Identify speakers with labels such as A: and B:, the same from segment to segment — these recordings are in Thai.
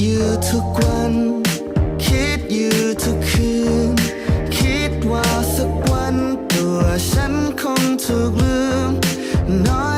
A: อยู่ทุกวัน คิดอยู่ทุกคืน คิดว่าสักวันตัวฉันคงถูกลืมน้อย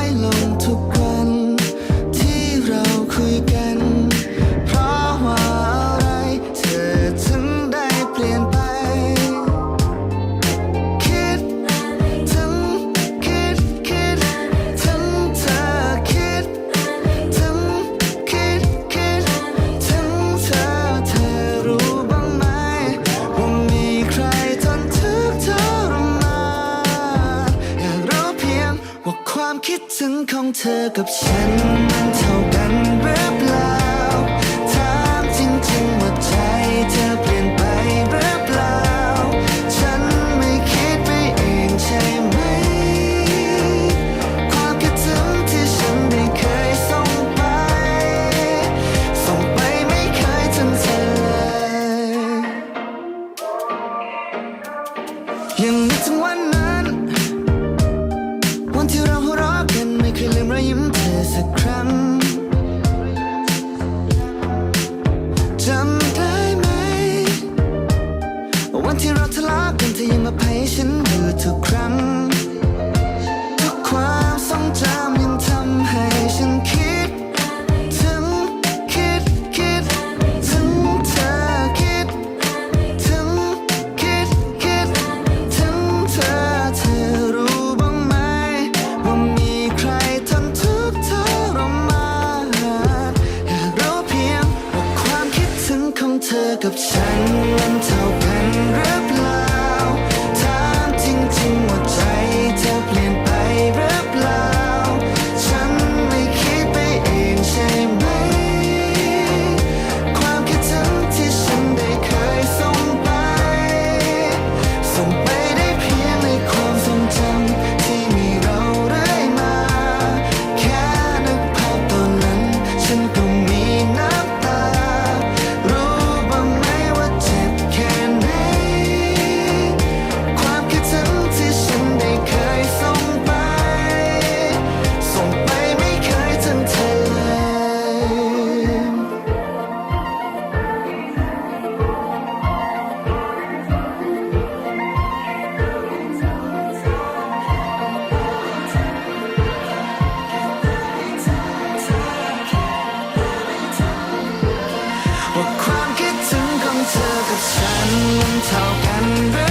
A: ซึ้งของเธอกับฉันมันเท่ากัน upside ว่าความคิดถึงของเธอกับฉันมันเท่ากันหรือ